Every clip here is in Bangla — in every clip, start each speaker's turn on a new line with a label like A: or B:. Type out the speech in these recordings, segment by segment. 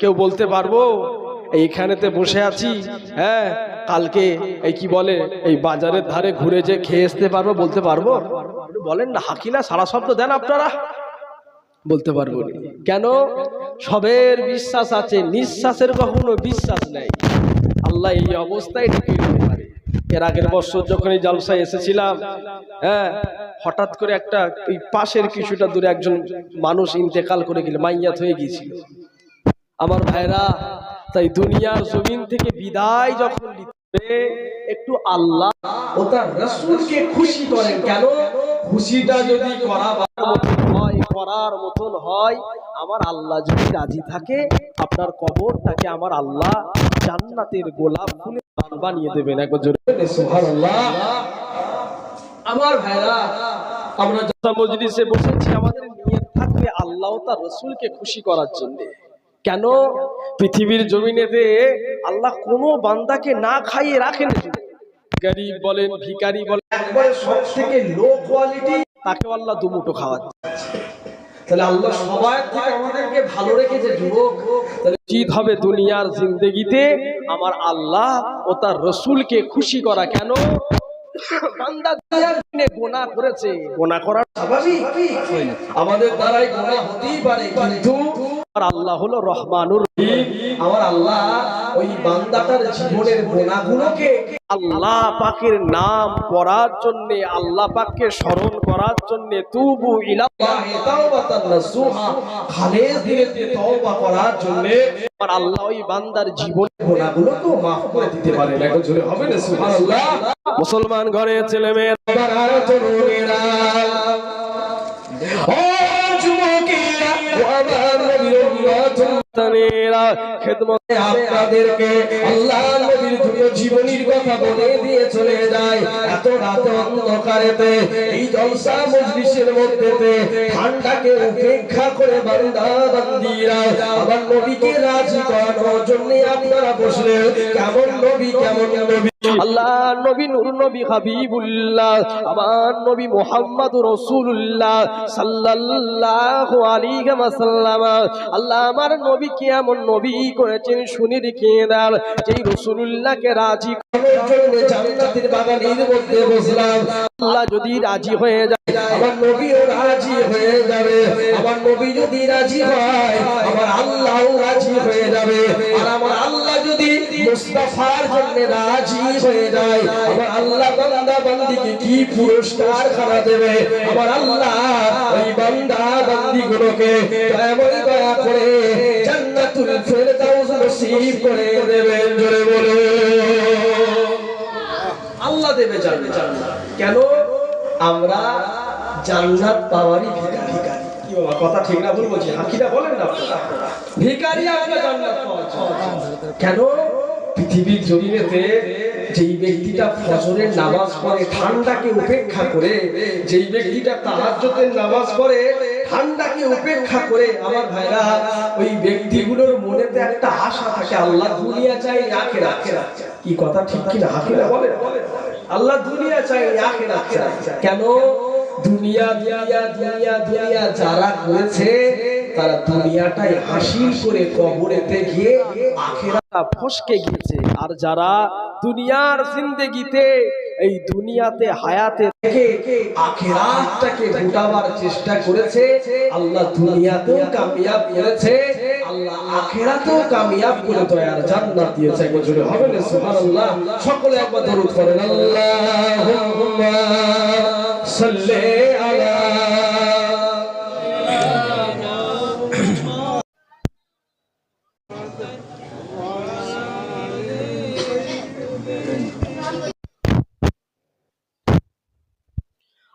A: কেউ বলতে পারব, এইখানেতে বসে আছি হ্যাঁ কালকে এই কি বলে, এই বাজারের ধারে ঘুরে যে খেয়ে আসতে পারব বলতে পারব? বলেন না হাকি না সারা শব্দ দেন আপনারা। বলতে পারব। কেন? সবের বিশ্বাস আছে, নিঃশ্বাসের কখনো বিশ্বাস নেই। আল্লাহ এই অবস্থায় ঢেকে দিতে পারে। এর আগের বছর যখন এই জলসায় এসেছিলাম হ্যাঁ হঠাৎ করে একটা পাশের কিছুটা দূরে একজন মানুষ ইন্তেকাল করে গেলে, মাইয়াত হয়ে গিয়েছিল। আমার ভাইরা, তাই দুনিয়ার জমিন থেকে বিদায় যখন একটু আল্লাহ ও তার রসুলকে খুশি করেন। কেন? খুশিটা যদি করার মতন হয় আমার আল্লাহ যদি রাজি থাকে, আপনার কবর কবরটাকে আমার আল্লাহ জান্নাতের গোলাপ ফুলে বানিয়ে দেবেন। একবার জোরে সুবহানাল্লাহ। আমার ভাইরা, আমরা যথা মজলিসে বসেছি, আমাদের নিয়ত থাকবে আল্লাহ তার রসুলকে খুশি করার জন্য। কেন? পৃথিবীর জমিনেতে আল্লাহ কোনো বান্দাকে না খাইয়ে রাখেন গরিব বলেন ভিকারি বলেন একবারে সব থেকে লো কোয়ালিটি তাকে আল্লাহ দুমুটো খাওয়াচ্ছে। তাহলে আল্লাহ সবাই থেকে আমাদেরকে ভালো রেখেছে যুবক। তাহলে উচিত হবে দুনিয়ার জিন্দগিতে আমার আল্লাহ ও তার রসুলকে খুশি করা। কেন? বান্দা গোনা করেছে। গোনা করার স্বাভাবিক। আমাদের দ্বারাই গোনা হতেই পারে কিন্তু আমার আল্লাহ হলো রহমানুর আমার আল্লাহ ওই বান্দাটার জীবনের গোনাগুলোকে আল্লাহ পাকের নাম পড়ার জন্য আল্লাহ পাককে স্মরণ করার জন্য তুবু ইলাল্লাহি তাওবাতান নাসুহা খালেস দিলেতে তওবা করার জন্য আমার আল্লাহ ওই বান্দার জীবনের গোনাগুলোকে মাফ করে দিতে জোরে হবে না? সুবহানাল্লাহ। মুসলমান ঘরে ছেলে মেয়ে ও আপনাদেরকে আল্লাহ নবীর দুটো জীবনীর কথা বলে দিয়ে চলে যায়। এত রাতে অন্ধকারেতে, এই জলসা মজলিসের মধ্যেতে ঠান্ডাকে উপেক্ষা করে বান্দা বান্দিরা নবীকে রাজি করানোর জন্য আপনারা বসলেন। কেমন নবী কেমন নবী? আল্লাহ নবী নূর নবী হাবিবুল্লাহ, আমার নবী মোহাম্মদ রসুল্লাহ সাল্লাহ আলী ওয়াসাল্লাম। আল্লাহ আমার নবী কি এমন নবী করেছেন, শুনি রেখে দেন যেই রসুল্লাহকে রাজি করার জন্য জান্নাতের বাগানের মধ্যে বসলাম। আল্লাহ যদি রাজি হয়ে যায়। আমার নবীও রাজি হয়ে যাবে। আমার নবী যদি রাজি হয়, আমার আল্লাহও রাজি হয়ে যাবে। আর আমার আল্লাহ যদি মুস্তাফার জন্য রাজি হয়ে যায়, আমার আল্লাহ বান্দা বান্দিকে কি পুরস্কার খানা দেবে? আমার আল্লাহ ওই বান্দা বান্দি গুলোকে দয়া করে জান্নাতুল ফেরদাউস নসিব করে দেবেন। জোরে বলে আল্লাহ দেবে জান্নাত। কেন আমরা জান্নাত পাওয়ারই ভিখারি? কি বাবা কথা ঠিক না ভুল বলছি। হাকিরা বলেন না আপনারা। ভিখারি আমরা জান্নাত কেন? পৃথিবীর জমিনেতে যেই ব্যক্তিটা ফজরের নামাজ পড়ে ঠান্ডাকে উপেক্ষা করে যেই ব্যক্তিটা তাহাজ্জুদের নামাজ পড়ে ঠান্ডাকে উপেক্ষা করে আমার ভাইরা ওই ব্যক্তিগুলোর মনেতে একটা আশা থাকে আল্লাহ দুনিয়া চাই রাখে চাই কি কথা ঠিক কি না হাকিরা বলে আল্লাহ দুনিয়া চাই আখেরাত চাই কেন? দুনিয়া দুনিয়া দুনিয়া দুনিয়া যারা করেছে, তারা দুনিয়াটাই হাসিল করে কবরেতে গিয়ে আখেরাটা ফসকে গিয়েছে। আর যারা দুনিয়ার জিন্দেগিতে, এই দুনিয়াতে হায়াতে থেকে আখেরাতটাকে গোটাবার চেষ্টা করেছে, আল্লাহ দুনিয়াতেও কামিয়াব করেছে। আল্লাহ আখেরাতেও কামিয়াব করে দয়ার জান্নাত দিয়েছে একবার জোরে হবে না সুবহানাল্লাহ সকলে একবার দরুদ করেন আল্লাহুম্মা সাল্লি আলা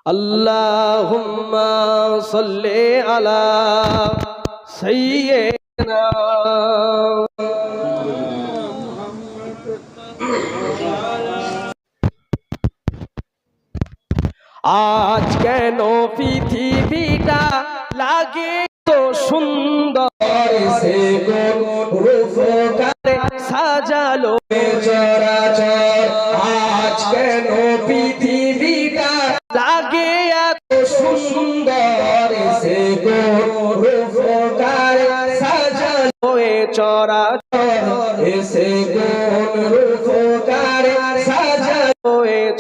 A: اللهم صل على سيدنا আজ কেন পৃথিবীটা লাগে তো সুন্দর? সে কোন রূপকারে সাজালো? চরা এসে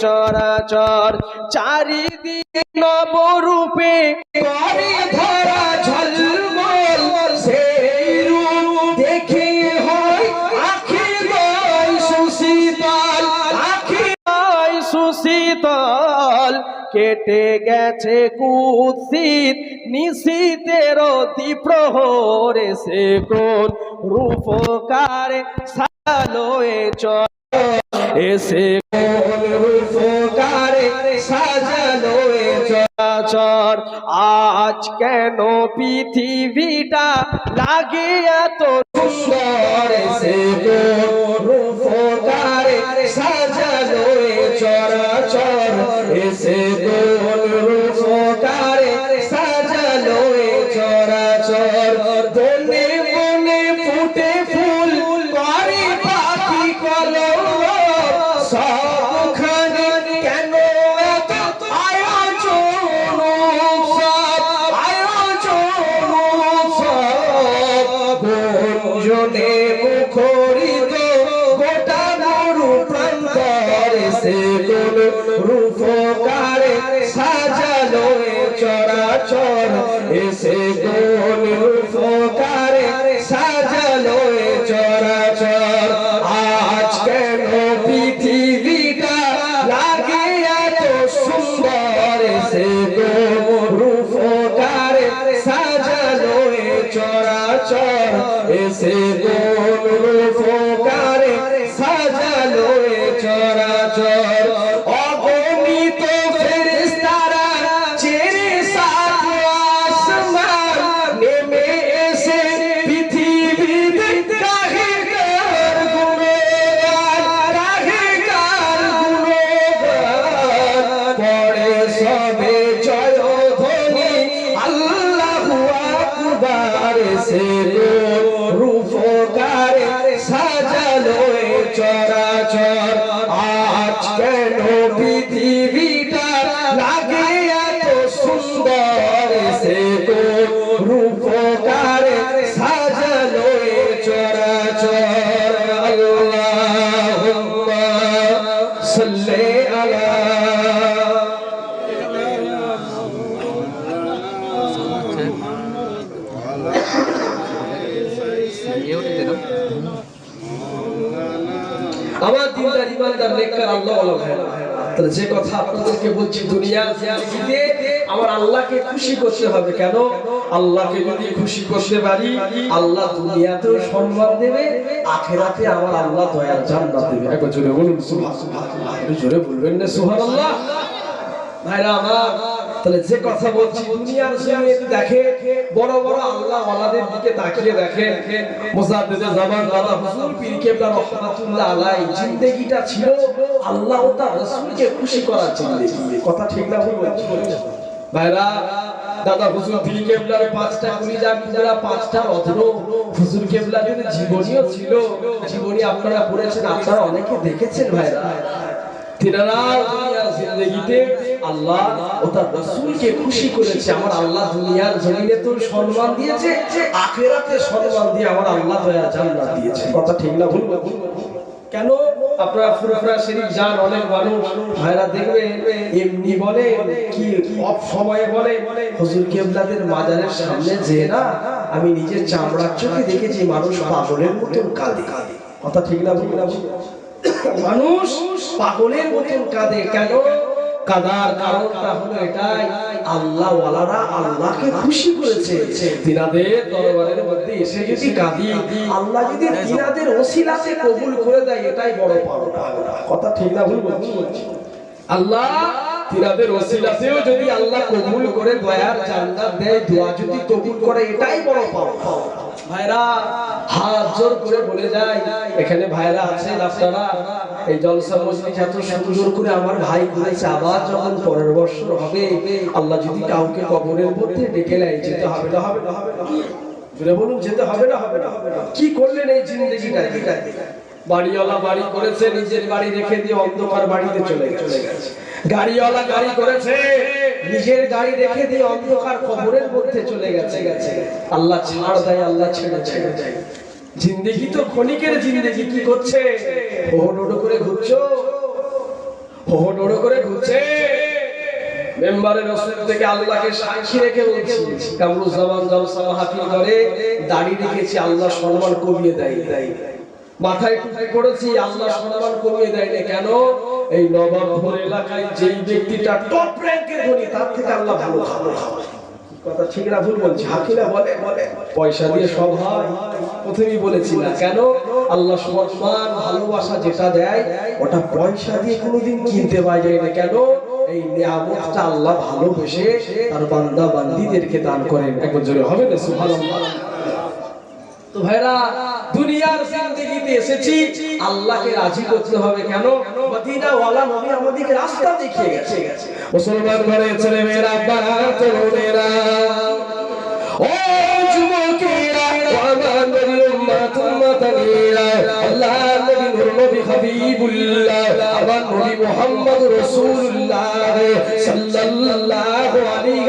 A: চরাচর, চারিদিকে নবরূপে করে ধরা ঝলমল। সেই হয় আখি নয় সুশীতল, আখি সুশীতল। কেটে গেছে কুৎসিত নিশীতের অতি প্রহরে সে কোন রূপকারে সাজালো এ চর এসে কোন রূপকারে সাজালো এ চরাচর আজ কেন পৃথিবীটা লাগে এত সুন্দর? সে কোন রূপকারে সাজালো চরাচর এসে কোন রূপকারে সাজালো সবে জয় ধ্বনি আল্লাহু আকবার সে যে কথা আপনাদেরকে বলছি আমার আল্লাহকে খুশি করতে হবে। কেন? আল্লাহকে যদি খুশি করতে পারি, আল্লাহ দুনিয়াতেও সম্মান দেবে, আখেরাতে আমার আল্লাহ দয়ার জান্নাত দেবে। জোরে বলুন, সুবহানাল্লাহ। জোরে বলবেন না, সুবহানাল্লাহ। ভাইরা আমার তাহলে যে কথা বলছি, দুনিয়ার জমিনে দেখে, বড় বড় আল্লাহ ওয়ালাদের দিকে তাকিয়ে দেখে। মুসাদ্দিদে জামান দাদা হুজুর পীর কেবলা রহমাতুল্লাহ আলাই জিন্দেগিটা ছিল আল্লাহ ও তার রাসূলকে খুশি করার জিন্দেগি। কথা ঠিক না ভুল ভাইরা, দাদা হুজুর পীর কেবলার পাঁচটা কুলিজা কুলিজা পাঁচটা অধর হুজুর কেবলাদের জীবনীও ছিল। জীবনী আপনারা পড়েছেন, আপনারা অনেকে দেখেছেন ভাইরা। তিনারা দুনিয়ার জিন্দগিতে আল্লাহ ও তার রাসূলকে খুশি করেছে। আমার আল্লাহ দুনিয়ার জমিনে সম্মান দিয়েছে, আখিরাতে সম্মান দিয়ে আমার আল্লাহ দয়া জান্নাত দিয়েছে। কথা ঠিক না ভুল? কেন? আপনারা ফুরফুরা শরীফ যান অনেক মানুষ, ভাইরা দেখবে, এমনি বলে, কি সময়ে বলে, হুজুর কেবলাদের মাজারের সামনে যে না, আমি নিজের চামড়ার চোখে দেখেছি মানুষ পাগলের মতন কাঁদে। কথা ঠিক না ভুল না ভুল? মানুষ পাগলের মতন কাঁদে। কেন? কাদার কারণটা হলো এটাই আল্লাহ ওয়ালারা আল্লাহকে খুশি করেছে। তিনাদের দরবারের মধ্যে এসে যদি কাঁদি, আল্লাহ যদি তিনাদের ওসিলাতে কবুল করে দেয়, এটাই বড় পাওনা কথা ঠিক না ভুল বলছি? আল্লাহ তিনাদের ওসিলাতেও যদি আল্লাহ কবুল করে, দয়ার জান্নাত দেয়, দোয়া যদি কবুল করে, এটাই বড় পাওনা ভাইরা, হাত জোর করে বলে যায় এখানে ভাইরা আছেন আপনারা। এই জলসা মসজিদ এত সুন্দর করে আমার ভাই ঘুরেছে, আবার যখন পরের বছর হবে, আল্লাহ যদি কাউকে কবরের মধ্যে ডেকে নেয়, যেতে হবে না হবে না হবে না। বলুন, যেতে হবে না হবে না হবে না। কি করলেন এই জিন্দগিটা বাড়িওয়ালা বাড়ি করেছে, নিজের বাড়ি রেখে দিয়ে অন্ধকার বাড়িতে চলে চলে গেছে। গাড়িওয়ালা গাড়ি করেছে নিজের গাড়ি রেখে দিয়ে অন্ধকার কবরের মধ্যে চলে গেছে। গেছে আল্লাহ ছাড় দেয়, আল্লাহ ছেড়ে ছেড়ে দেয়। জিন্দেগি তো ক্ষণিকের জিন্দেগি, কি করছে? ওহো ডোডো করে ঘুরছো? ওহো ডোডো করে ঘুরছে? আল্লাহ সম্মান কমিয়ে দেয়। মাথায় কমিয়ে দেয় কেন? এই নবাবপুর এলাকায় যেই ব্যক্তিটা টপ র্যাঙ্কের ধনী, তার থেকে আল্লাহ ভালো ভালো কথা, ঠিক না ভুল বলছি বলে পয়সা দিয়ে সব হয়। প্রথমেই বলেছি না, কেন? আল্লাহ ভালোবাসা যেটা দেয়, ওটা পয়সা দিয়ে কোনোদিন কিনতে পাওয়া যায় না। কেন? এই নিয়ামতটা আল্লাহ ভালোবেসে তার বান্দা বান্দিদেরকে দান করেন। একবার জোরে হবে না? সুবহানাল্লাহ। তো ভাইরা দুনিয়ার জিন্দেগিতে এসেছি, আল্লাহকে রাজি করতে হবে কেন? মদিনা ওয়ালা নবী আমাদেরকে রাস্তা দেখিয়ে গেছে। মুসলমান ঘরে ছেলে মেয়েরা, বাবা, তরুণেরা, ও যুবকেরা আমার নবীর উম্মত উম্মতানিরা আল্লাহ, নবী নূর, নবী হাবিবুল্লাহ আমার নবী মুহাম্মদ রাসূলুল্লাহ সাল্লাল্লাহু আলাইহি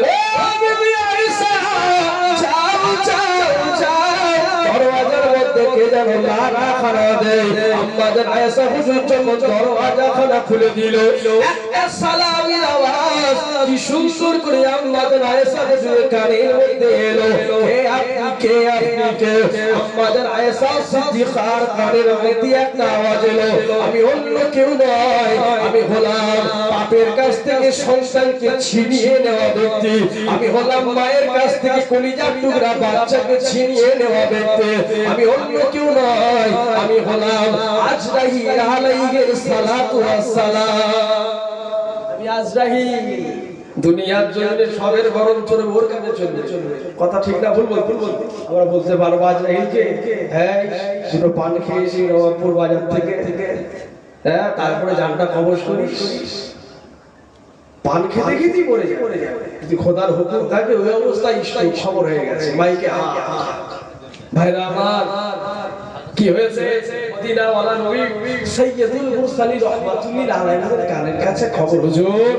A: লাড়া খানা দেয় আম্মা আয়েশা হুজুর খুলে দিল একটা সালামের আওয়াজ কি সুন্দর করে আম্মা জান আয়েশা হুজুরের কানের মধ্যে এলো। হে আপনি কে আপনি কে? আয়েশা সিদ্দিকার একটা আওয়াজ এলো। আমি অন্য কেউ নয়, আমি হলাম বাপের কাছ থেকে সন্তানকে ছিনিয়ে নেওয়া ব্যক্তি। আমি হলাম মায়ের কাছ থেকে কলিজার টুকরা বাচ্চাকে ছিনিয়ে নেওয়া ব্যক্তি। আমি অন্য কেউ নয়, আমি হলাম আজরাহি সালাতু ওয়াস সালাম। আমি আজরাহিল দুনিয়ার জন্য সবের বরণ চলে ওর কাছে চলবে কথা ঠিক না, ভুল বল ভুল বল। আমরা বলতে পারব আজরাহিলকে হ্যাঁ দুটো পান খেয়েছি নবাবপুর বাজার থেকে। থেকে হ্যাঁ তারপরে জানটা কবজ করিস। পান খেতে খেতেই পড়ে যায় যদি খোদার হুকুম থাকে, ওই অবস্থায় ইস্টাই খবর হয়ে গেছে। মাইকে ভাইরা আমার, কি হয়েছে? মদিনাওয়ালা নবী সাইয়্যিদুল মুরসালিন রাহমাতুল্লিল আলাইহির কানের কাছে খবর, হুজুর।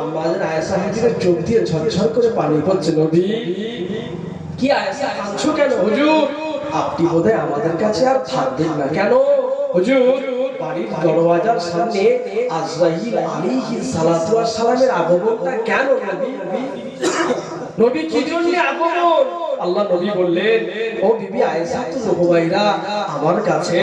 A: আমাদের আয়েশা হাজিরের চোখ দিয়ে ঝরঝর করে পানি পড়ছে, নবী। কি আয়েশা, কাঁদছো কেন আপনি আমাদের কাছে আর থাকবেন না কেন, হুজুর? বাড়ির দরওয়াজার সামনে সালামের আগমনটা কেন কি জন্য আল্লাহ নবী বললেন, ও বিবি আয়েশা তো আমার কাছে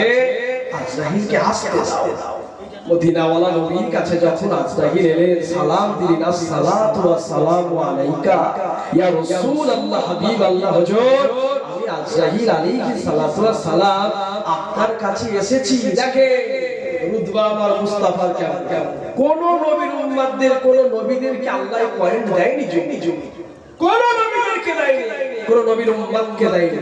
A: আপনার কাছে এসেছি। দেখে কেমন? কোন নবীর উম্মতদের, কোন নবীদেরকে আল্লাহ দেয়নি জমি জমি? কোন নবীদেরকে দেয়নি? কোন নবীর উম্মতকে দেয়নি।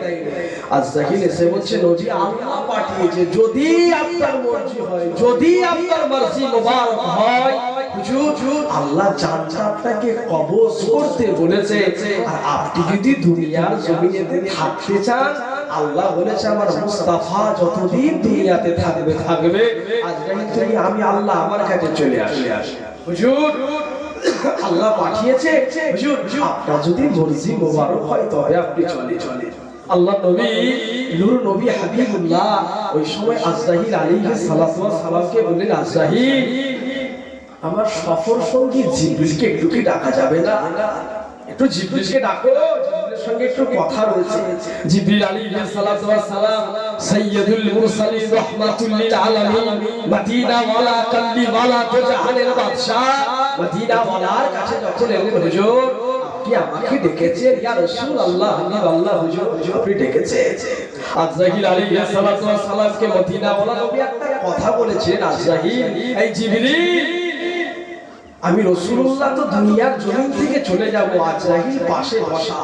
A: আজরাইল এসে বলছে, নবী আল্লাহ পাঠিয়েছে। যদি আপনার মর্জি হয়, যদি আপনার মর্জি মোবারক হয়, হুজুর, আল্লাহ আপনাকে কবজ করতে বলেছে, আর আপনি যদি দুনিয়ার জমিনেতে থাকতে চান, আল্লাহ বলেছে, আমার মুস্তাফা যতদিন দুনিয়াতে থাকবে থাকবে। আজরাইল তুমি আমি আল্লাহ আমার কাছে চলে আসি। হুজুর, আল্লাহ পাঠিয়েছে। হুজুর আপনার যদি মর্জি মোবারক হয় তবে আপনি চলে চলে। আল্লাহ নবী, নূর নবী হাবিবুল্লাহ, ওই সময় আজরাহিল আলাইহিস সালাতু সালামকে বললেন আজরাহিল আমার সফর সঙ্গী জিবরিলকে একটু কি ডাকা যাবে না? একটু জিবরিলকে ডাকো কথা রয়েছে। আমি একটা রাসূলুল্লাহ তো দুনিয়ার জমিন থেকে চলে যাব, আজরাইল পাশে বসা।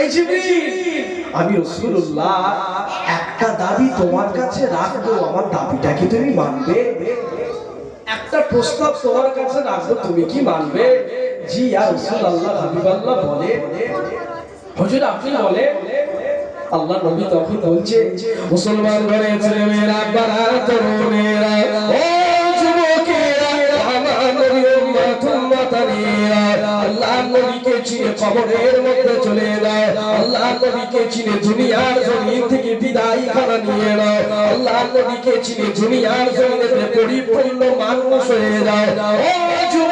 A: এই আমি রাসূলুল্লাহ একটা দাবি তোমার কাছে রাখব, আমার দাবিটা কি তুমি মানবে? একটা প্রস্তাব তোমার কাছে রাখব, তুমি কি মানবে? জি, ইয়া রাসূলুল্লাহ, হাবিবাল্লাহ বলে। হুজুর, আপনি বলে? আল্লাহ নবী তখন বলছে, মুসলমান ঘরে ছেলেমেয়েরা বারা তরুণেরা, ও পরিপূর্ণ মানুষ হয়ে নবীর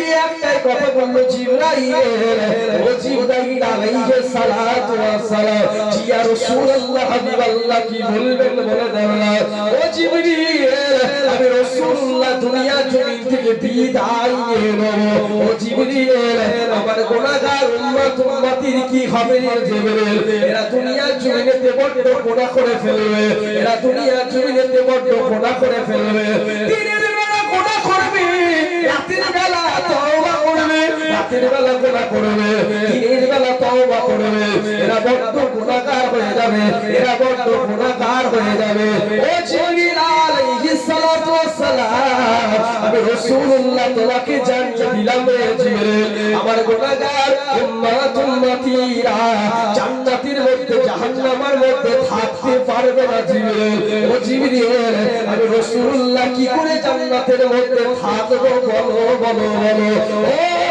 A: কথা বলল জিবরাইল ও জিবরাইল আলাইহিস সালাতু ওয়াস সালাম রাসূলুল্লাহ হাবিবাল্লাহ কি বলবেন বলে দাও ও জিবরিল আমি রাসূলুল্লাহ দুনিয়া জমিন থেকে বিদায় নিয়ে নেব। ও জিবরিল আমার গুনাহগার উম্মত উম্মতির কি হবে রে জিবরিল এরা দুনিয়া জমিনেতে বড্ড গুনাহ করে ফেলবে। এরা দুনিয়া জমিনেতে বড্ড গুনাহ করে ফেলবে। দিনের বেলা গুনাহ করবে, রাতের রাতের বেলা গুনাহ করবে, দিনের বেলা তওবা করবে, এরা বড্ড গুনাহগার হয়ে যাবে, এরা বড্ড গুনাহগার হয়ে যাবে। ও জিবরিল আলাইহিস সালাতু ওয়াস সালাম, আমি রাসূলুল্লাহ তোমাকে জানিয়ে দিলাম রে জিবরিল, আমার গুনাহগার উম্মত উম্মতিরা জান্নাতের মধ্যে, জাহান্নামের মধ্যে থাকতে পারবে না জিবরিল। ও জিবরিল, আমি রাসূলুল্লাহ কি করে জান্নাতের মধ্যে থাকব? বলো বলো বলো। ও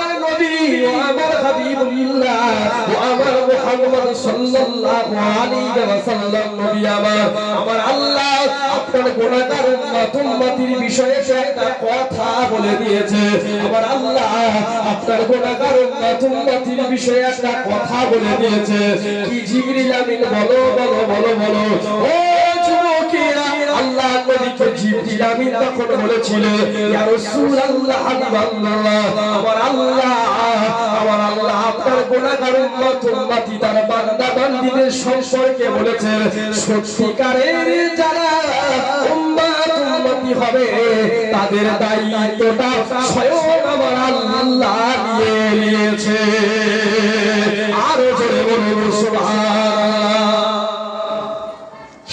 A: ও আমার হাবিবুল্লাহ ও আমার মুহাম্মদ সাল্লাল্লাহু আলাইহি ওয়াসাল্লাম নবী আমার। আমার আল্লাহ আপনার গুনাহগার উম্মত, উম্মতির বিষয়ে একটা কথা বলে দিয়েছে। আমার আল্লাহ আপনার গুনাহগার উম্মত, উম্মতির বিষয়ে একটা কথা বলে দিয়েছে। কি জিবরিল আমিন, বলো বলো বলো বলো। ও যুবকেরা আল্লাহ নবীকে জিবরিল আমিন তখন বলেছিল ইয়া রাসূলুল্লাহ, হাবিবাল্লাহ, আমার আল্লাহ আমার আল্লাহ আপনার গুনাহগার উম্মত, উম্মতি তার বান্দা বান্দীদের সম্পর্কে বলেছেন, সত্যিকারের যারা উম্মত, উম্মতি হবে, তাদের দায়িত্বটা স্বয়ং আমার আল্লাহ নিয়ে নিয়েছে। আরও জোরে বলুন, সুবহানাল্লাহ।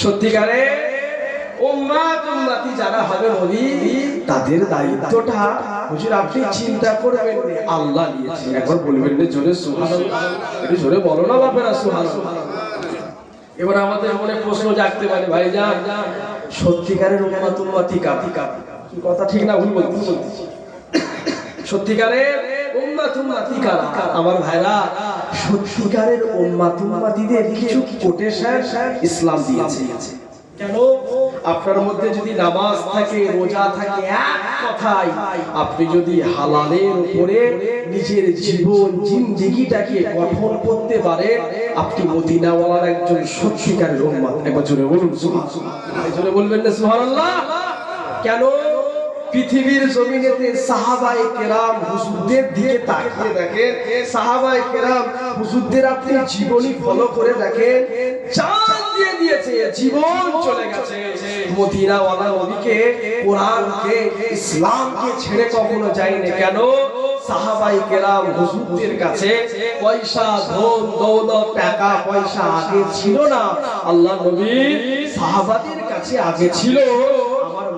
A: সত্যিকারে উম্মাত উম্মাতি যারা হবে নবী তাদের দায়িত্বটা হুজুর আপনি চিন্তা করবেন আল্লাহ বলবেন জোরে সুবহানাল্লাহ। একটু জোরে বলো না বাপেরা, সুবহানাল্লাহ। এবার আমাদের মনে প্রশ্ন জাগতে পারে সত্যিকারের উম্মাত উম্মাতি কাতি কাতি কথা ঠিক না, ভুল বলতেছি সত্যিকারের আমার ভাইরা, সত্যিকারের কিছু কোটেশন ইসলাম দিয়েছে। কেন? আপনার মধ্যে যদি নামাজ থাকে, রোজা থাকে আপনি যদি হালালের উপরে নিজের জীবন, জিন্দিগিটাকে গঠন করতে পারে আপনি মদিনাওয়ালার একজন সত্যিকারের একবার জোরে বলুন জোরে বলবেন না কেন? পৃথিবীর জমিনেতে সাহাবায়ে কেরাম হুজুরদের দিকে তাকিয়ে দেখেন। সাহাবায়ে কেরাম হুজুরদের আপনি জীবনী ফলো করে দেখেন। ছেড়ে কখনো কেন? সাহাবাই কাছে পয়সা টাকা, পয়সা আগে ছিল না। আল্লাহ নবী সাহাবাদের কাছে আগে ছিল।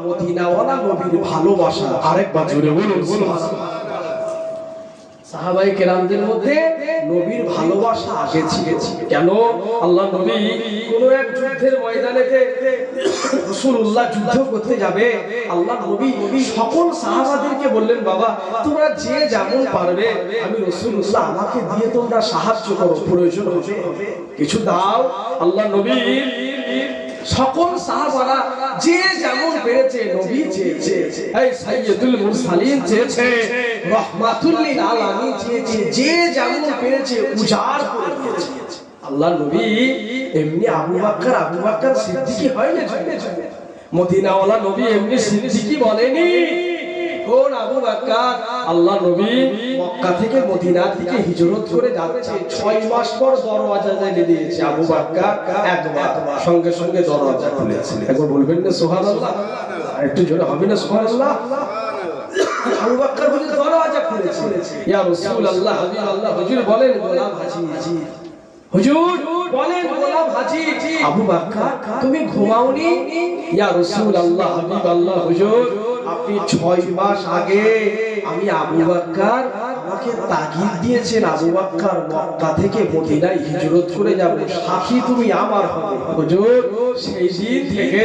A: মদিনাওয়ালা নবীর ভালোবাসা আরেকবার জোরে বলুন সাহাবাই কেরামদের মধ্যে নবীর ভালোবাসা আগে কেন? আল্লাহ নবী কোন এক যুদ্ধের যুদ্ধ করতে যাবে। আল্লাহ নবী সকল সাহাবাদেরকে বললেন, বাবা, তোমরা যে যেমন পারবে, আমি রাসূলুল্লাহ আমাকে দিয়ে তোমরা সাহায্য করো, প্রয়োজন হবে। কিছু দাও। আল্লাহ নবী সকল সাহাবারা যে যেমন পেরেছে, নবী চেয়েছে। এই সাইয়্যিদুল মুরসালিন চেয়েছে রহমাতুল লিল আলামিন চেয়েছে, যে যেমন পেরেছে, উজাড় করে দিয়েছে। আল্লাহ নবী এমনি আবু বকর আবু বকর সিদ্দিকী হয় না মদিনাওয়ালা নবী এমনি সিদ্দিকী বলেনি। কোন আবু বকর আল্লাহ নবী মক্কা থেকে মদিনার দিকে হিজরত করে যাচ্ছে। ছয় মাস পর দরওয়াজা জেনে দিয়েছে আবু বকর একবার সঙ্গে সঙ্গে দরওয়াজা খুলেছে একবার বলবেন না, সুবহানাল্লাহ। একটু জোরে হবে না, সুবহানাল্লাহ? আবু আবু বকর তুমি ঘুমাওনি? ইয়া রাসূলুল্লাহ, হাবিবাল্লাহ, হুজুর আপনি ছয় মাস আগে আমি আবু বকর আমাকে তাগিদ দিয়েছেন, আবু বকর মক্কা থেকে মদিনায় হিজরত করে যাবে। সাথী তুমি আমার হবে। হুজুর, সেই দিন থেকে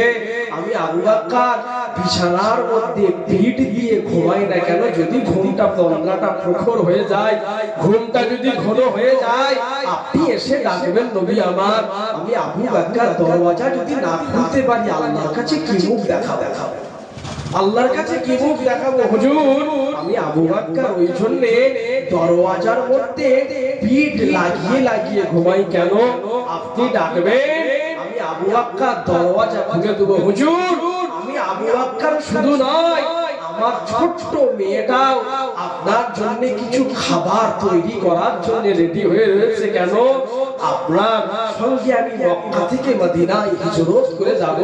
A: আমি আবু বকর বিছানার মধ্যে পিঠ দিয়ে ঘুমাই না কেন? যদি ঘুমটা পন্দ্রাটা প্রখর হয়ে যায়, ঘুমটা যদি ঘন হয়ে যায়, আপনি এসে ডাকবেন নবী আমার। আমি আবু বকর দরওয়াজা যদি না খুলতে পারি, আল্লাহর কাছে কি মুখ দেখাবো দেখাবো? আল্লাহর কাছে কি মুখ দেখাবো? হুজুর, আমি আবু বকর ওই জন্য দরওয়াজার মধ্যে পিঠ লাগিয়ে লাগিয়ে ঘুমাই কেন? আপনি ডাকবেন, আমি আবু বকর দরওয়াজা খুলে দেবো। হুজুর, আমি আবু বকর শুধু নয়, আমার ছোট্ট মেয়েটাও আপনার জন্য কিছু খাবার তৈরি করার জন্য রেডি হয়ে রয়েছে কেন? আপনার সঙ্গে আমি মক্কা থেকে মদিনায় হিজরত করে যাব।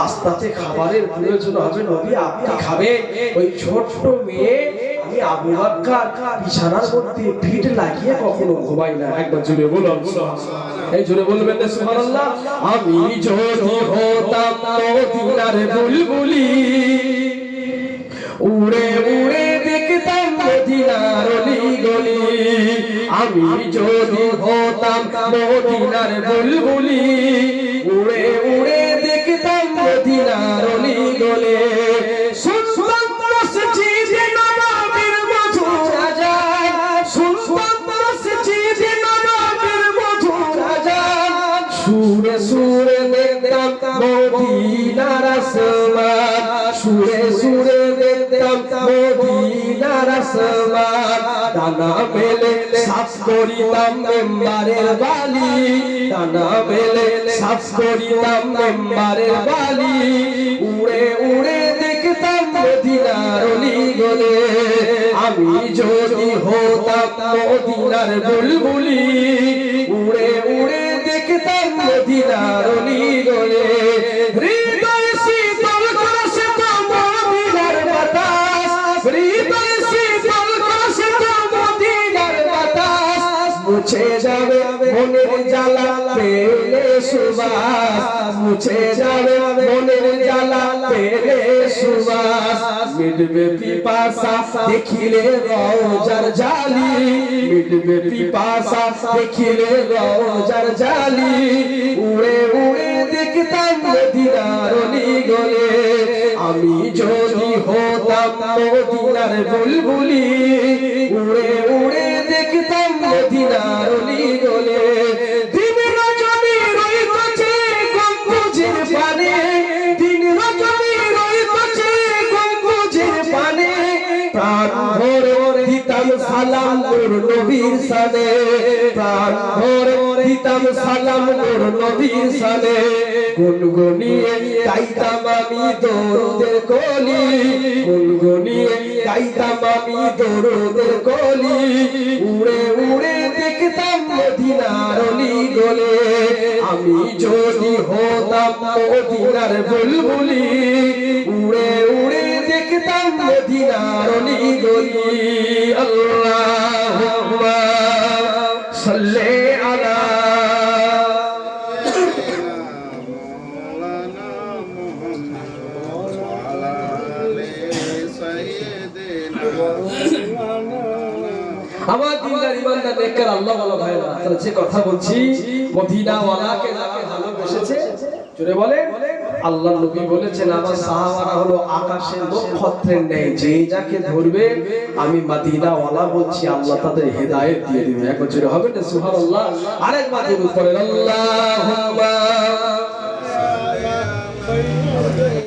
A: রাস্তাতে খাবারের প্রয়োজন হবে, নবী আপনি খাবেন। ওই ছোট্ট মেয়ে, আমি আবু বকর বিছানার মধ্যে পিঠ লাগিয়ে কখনো ঘুমাই না। একবার জুড়ে বলুন এই জুড়ে বলবেন না, সুবহানাল্লাহ। আমি যদি হতাম মদিনার বুলবুলি, উড়ে উড়ে দেখতাম গলি আমি যদি হতাম মদিনার বুলবুলি, উড়ে উড়ে দেখতাম মদিনার অলি গলি শুনতাম মসজিদে নববীর মধুর আজান শুনতাম মসজিদে নববীর মধুর আজান সুরে সুরে দেখতাম মদিনার আসমান, সুরে সুরে দেখতাম মদিনার আসমান। ডানা মেলে সাফ করিতাম মেম্বারের বালি। ডানা মেলে সাফ করিতাম মেম্বারের বালি। উড়ে উড়ে দেখতাম মদিনার গলে আমি যদি হতাম মদিনার বুলবুলি, উড়ে উড়ে দেখতাম মদিনার গলে মনের জ্বালা পেলে সুবাস মুছে যাবে। মনের জ্বালা পেলে সুবাস। মিটবে পিপাসা, দেখিলে জালি। মিটবে পিপাসা, দেখিলে জালি। উড়ে উড়ে দেখতাম মদিনার গলে আমি যদি হতাম মদিনার বুলবুলি। উড়ে উড়ে দেখতাম মদিনার অলি গলে দিন রজনী রইতেছে গম্বুজের পানে। দিন রজনী রইতেছে গম্বুজের পানে। প্রাণ ভরে দিতাম সালাম নবীর সানে। প্রাণ ভরে দিতাম সালাম নূর নবীর সানে গুনগুনিয়ে গাইতাম আমি দরুদের কলি। গুনগুনিয়ে গাইতাম আমি দরুদের কলি। উড়ে উড়ে দেখতাম মদিনার অলি গলে আমি যদি হতাম মদিনার বুলবুলি, উড়ে উড়ে দেখতাম মদিনার অলি গলি আল্লাহুম্মা সাল্লি আল্লাহ তাহলে যে কথা বলছি, মদিনাওয়ালাকে জোরে বলে আল্লাহ নবী বলেছেন, আমার সাহাবারা হলো নক্ষত্রের নেই যে যাকে ধরবে, আমি মাদিনাওয়ালা বলছি, আল্লাহ তাদের হেদায়েত দিয়ে দিবে। একবার জোরে হবে না? সুবহানাল্লাহ। আরেকবার জোরে উপরে